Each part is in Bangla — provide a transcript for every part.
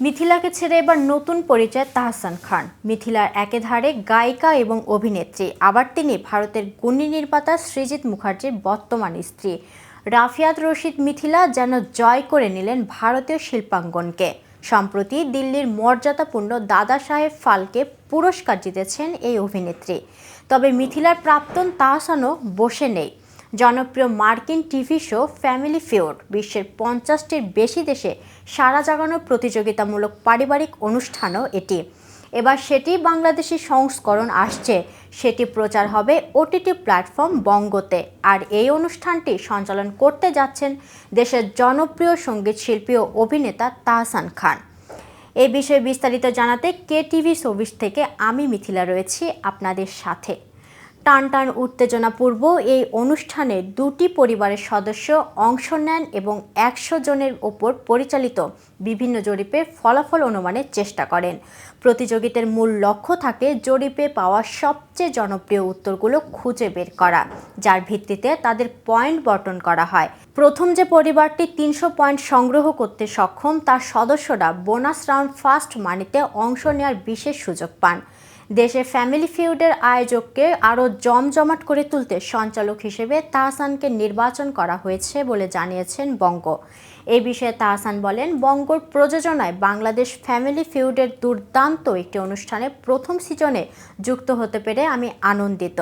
মিথিলাকে ছেড়ে এবার নতুন পরিচয় তাহসান খান। মিথিলার একেধারে গায়িকা এবং অভিনেত্রী। আবার তিনি ভারতের গুণী নির্মাতা সৃজিত মুখার্জির বর্তমান স্ত্রী। রাফিয়াত রশিদ মিথিলা যেন জয় করে নিলেন ভারতীয় শিল্পাঙ্গনকে। সম্প্রতি দিল্লির মর্যাদাপূর্ণ দাদা সাহেব ফালকে পুরস্কার জিতেছেন এই অভিনেত্রী। তবে মিথিলার প্রাক্তন তাহসানও বসে নেই। জনপ্রিয় মার্কিন টিভি শো ফ্যামিলি ফিওর বিশ্বের পঞ্চাশটির বেশি দেশে সারা জাগানো প্রতিযোগিতামূলক পারিবারিক অনুষ্ঠানও এটি। এবার সেটি বাংলাদেশি সংস্করণ আসছে। সেটি প্রচার হবে ওটিটি প্ল্যাটফর্ম বঙ্গতে। আর এই অনুষ্ঠানটি সঞ্চালন করতে যাচ্ছেন দেশের জনপ্রিয় সংগীত শিল্পী ও অভিনেতা তাহসান খান। এই বিষয়ে বিস্তারিত জানাতে কে টিভি সবিস থেকে আমি মিথিলা রয়েছি আপনাদের সাথে। টান টান উত্তেজনাপূর্ব এই অনুষ্ঠানে দুটি পরিবারের সদস্য অংশ নেন এবং একশো জনের ওপর পরিচালিত বিভিন্ন জরিপে ফলাফল অনুমানের চেষ্টা করেন। প্রতিযোগিতার মূল লক্ষ্য থাকে জরিপে পাওয়া সবচেয়ে জনপ্রিয় উত্তরগুলো খুঁজে বের করা, যার ভিত্তিতে তাদের পয়েন্ট বর্টন করা হয়। প্রথম যে পরিবারটি তিনশো পয়েন্ট সংগ্রহ করতে সক্ষম, তার সদস্যরা বোনাস রাউন্ড ফার্স্ট মানিতে অংশ নেওয়ার বিশেষ সুযোগ পান। দেশে ফ্যামিলি ফিউডের আয়োজককে আরও জমজমাট করে তুলতে সঞ্চালক হিসেবে তাহসানকে নির্বাচন করা হয়েছে বলে জানিয়েছেন বঙ্গ। এ বিষয়ে তাহসান বলেন, বঙ্গর প্রযোজনায় বাংলাদেশ ফ্যামিলি ফিউডের দুর্দান্ত একটি অনুষ্ঠানে প্রথম সিজনে যুক্ত হতে পেরে আমি আনন্দিত।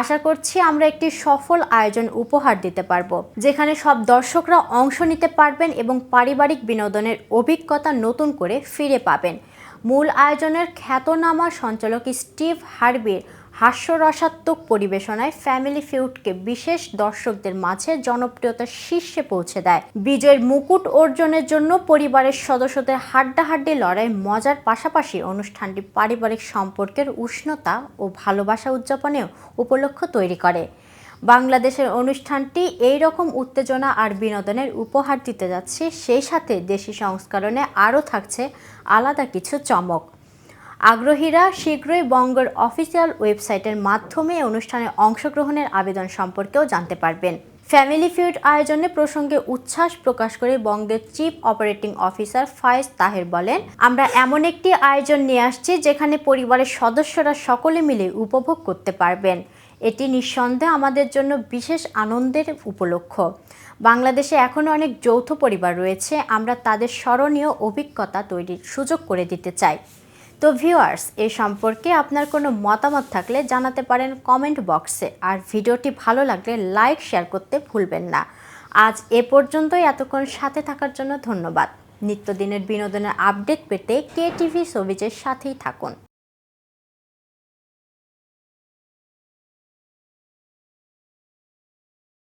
আশা করছি আমরা একটি সফল আয়োজন উপহার দিতে পারব, যেখানে সব দর্শকরা অংশ নিতে পারবেন এবং পারিবারিক বিনোদনের অভিজ্ঞতা নতুন করে ফিরে পাবেন। মূল আয়োজনের খ্যাতনামা সঞ্চালক স্টিভ হার্বির হাস্যরসাত্মক পরিবেশনায় ফ্যামিলি ফিউডকে বিশেষ দর্শকদের মাঝে জনপ্রিয়তার শীর্ষে পৌঁছে দেয়। বিজয়ের মুকুট অর্জনের জন্য পরিবারের সদস্যদের হাড্ডাহাড্ডি লড়াই মজার পাশাপাশি অনুষ্ঠানটি পারিবারিক সম্পর্কের উষ্ণতা ও ভালোবাসা উদযাপনেও উপলক্ষ তৈরি করে। বাংলাদেশের অনুষ্ঠানটি এই রকম উত্তেজনা আর বিনোদনের উপহার দিতে যাচ্ছে, সেই সাথে দেশি সংস্করণে আরও থাকছে আলাদা কিছু চমক। আগ্রহীরা শীঘ্রই বঙ্গের অফিসিয়াল ওয়েবসাইটের মাধ্যমে অনুষ্ঠানে অংশগ্রহণের আবেদন সম্পর্কেও জানতে পারবেন। ফ্যামিলি ফিউড আয়োজনে প্রসঙ্গে উচ্ছ্বাস প্রকাশ করে বঙ্গের chief operating officer Fayez Taher বলেন, আমরা এমন একটি আয়োজন নিয়ে আসছি যেখানে পরিবারের সদস্যরা সকলে মিলে উপভোগ করতে পারবেন। এটি নিঃসন্দেহে আমাদের জন্য বিশেষ আনন্দের উপলক্ষ। বাংলাদেশে এখনও অনেক যৌথ পরিবার রয়েছে, আমরা তাদের স্মরণীয় অভিজ্ঞতা তৈরির সুযোগ করে দিতে চাই। তো ভিউয়ার্স এ সম্পর্কে আপনার কোনো মতামত থাকলে জানাতে পারেন কমেন্ট বক্সে আর ভিডিওটি ভালো লাগলে লাইক শেয়ার করতে ভুলবেন না। আজ এ পর্যন্তই, এতক্ষণ সাথে থাকার জন্য ধন্যবাদ। নিত্যদিনের বিনোদনের আপডেট পেতে কে টিভি সবিজের সাথেই থাকুন।